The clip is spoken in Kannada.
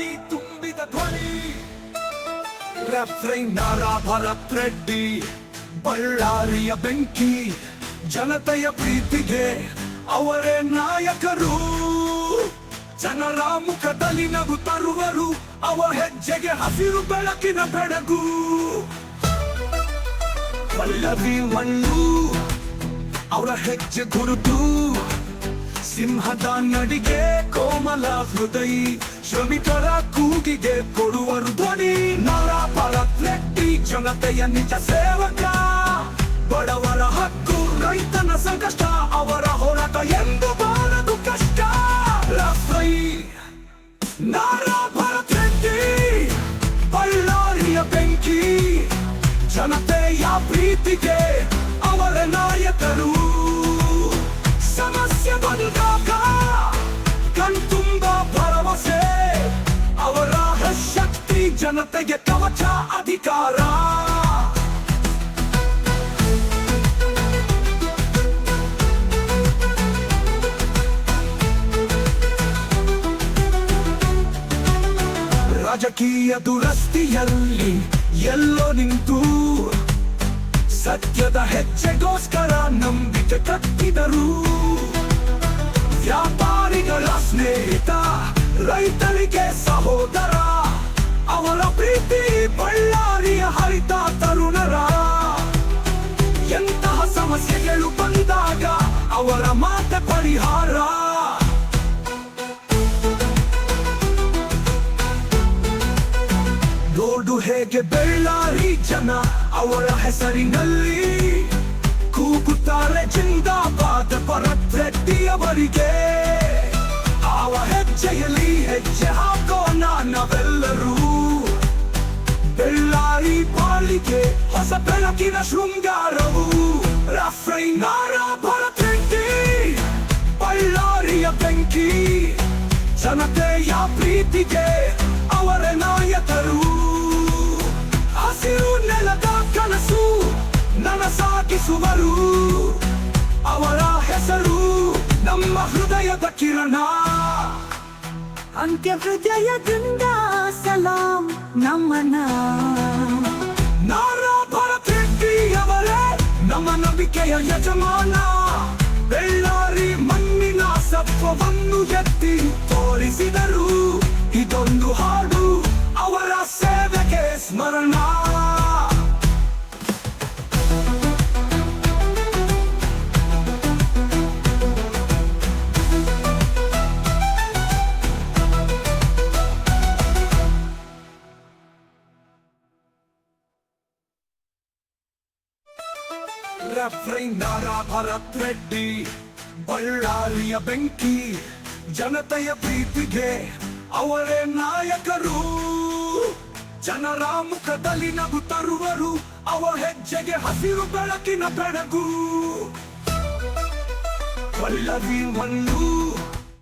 ಜಾತಿ ತುಂಬಿದ ಧ್ವನಿ. ರೆಫ್ರೈ ನಾರಾಭರತ್ ರೆಡ್ಡಿ ಬಳ್ಳಾರಿಯ ಬೆಂಕಿ, ಜನತೆಯ ಪ್ರೀತಿಗೆ ಅವರೇ ನಾಯಕರು. ಜನರ ಮುಖದಲ್ಲಿ ನಗು ತರುವರು, ಅವರ ಹೆಜ್ಜೆಗೆ ಹಸಿರು ಬೆಳಕಿನ ಬೆಡಗು. ಪಲ್ಲವಿ ಮಣ್ಣು, ಅವರ ಹೆಜ್ಜೆ ಗುರುತು, ಸಿಂಹದ ನಡಿಗೆ. ಕೋಮಲ ಹೃದಯ ಶ್ರಮಿಕರ ಕೂಗಿಗೆ ಕೊಡುವರು ಧ್ವನಿ ನರ ಭರತ್ ರೆಡ್ಡಿ ಜನತೆಯ ನಿಜ ಸೇವಕ. ಬಡವರ ಹಕ್ಕು, ರೈತನ ಸಂಕಷ್ಟ, ಅವರ ಹೋರಾಟ ಎಂದು ಬಾರದು ಕಷ್ಟ. ರಫೈ ನಾರ ಭರತ್ ರೆಡ್ಡಿ ಬಳ್ಳಾರಿಯ ಬೆಂಕಿ. ಜನತೆಯ ಪ್ರೀತಿಗೆ ಅವರ ನಾಯಕರು ಜನತೆಗೆ ಕವಚ ಅಧಿಕಾರ. ರಾಜಕೀಯ ದುರಸ್ತಿಯಲ್ಲಿ ಎಲ್ಲೋ ನಿಂತು ಸತ್ಯದ ಹೆಜ್ಜೆಗೋಸ್ಕರ ನಂಬಿಕೆ ಕಟ್ಟಿದರು. ವ್ಯಾಪಾರಿಗಳ ಸ್ನೇಹಿತ, ರೈತರಿಗೆ ಸಹೋದರ ಅವರ ಪ್ರೀತಿ ಬಳ್ಳಾರಿಯ ಹರಿತ ತರುಣರ. ಎಂತಹ ಸಮಸ್ಯೆಗಳು ಬಂದಾಗ ಅವರ ಮಾತ ಪರಿಹಾರ. ನೋಡು ಹೇಗೆ ಬೆಳ್ಳಾರಿ ಜನ ಅವರ ಹೆಸರಿನಲ್ಲಿ ಕೂಗುತ್ತಾರೆ ಜಿಂದಾಬಾದ್ ಅವರಿಗೆ ಅವ ಹೆಜ್ಜೆಯಲ್ಲಿ ಹೆಜ್ಜೆ ಹಾಕೋಣ ನಾವೆಲ್ಲರೂ ಪಾಲಿಗೆ ಹೊಸ ಬೆಳಕಿನ ಶೃಂಗಾರವು ರಫ್ರೈ ನಾರ ಭರತ್ ರೆಡ್ಡಿ ಬಳ್ಳಾರಿಯ ಬೆಂಕಿ ಜನತೆಯ ಪ್ರೀತಿಗೆ ಅವರ ನಾಯಕರು ಹಸಿರು ನೆಲದ ಕನಸು ನನಸಾಗಿಸುವರು ಅವರ ಹೆಸರು ನಮ್ಮ ಹೃದಯದ ಕಿರಣ ಅಂತ್ಯ ಹೃದಯದಿಂದ ಸಲಾಂ ನಮನ ನಮ್ಮ ಯಜಮಾನ ಬೆಳ್ಳಾರಿ ಮಣ್ಣಿನ ಸತ್ವವನ್ನು ಎತ್ತಿ ತೋರಿಸಿದರು. ಇದೊಂದು ಹಾಡು ಅವರ ಸೇವೆಗೆ ಸ್ಮರಣ. ರೆಫ್ರೈ ಭರತ್ ರೆಡ್ಡಿ, ಬಳ್ಳಾರಿಯ ಬೆಂಕಿ, ಜನತೆಯ ಪ್ರೀತಿಗೆ ಅವರೇ ನಾಯಕರು. ಜನರ ಮುಖದಲ್ಲಿ ನಗು ತರುವರು, ಅವ ಹೆಜ್ಜೆಗೆ ಹಸಿರು ಬೆಳಕಿನ ಬೆಳಗು. ಪಲ್ಲವಿ ಮಣ್ಣು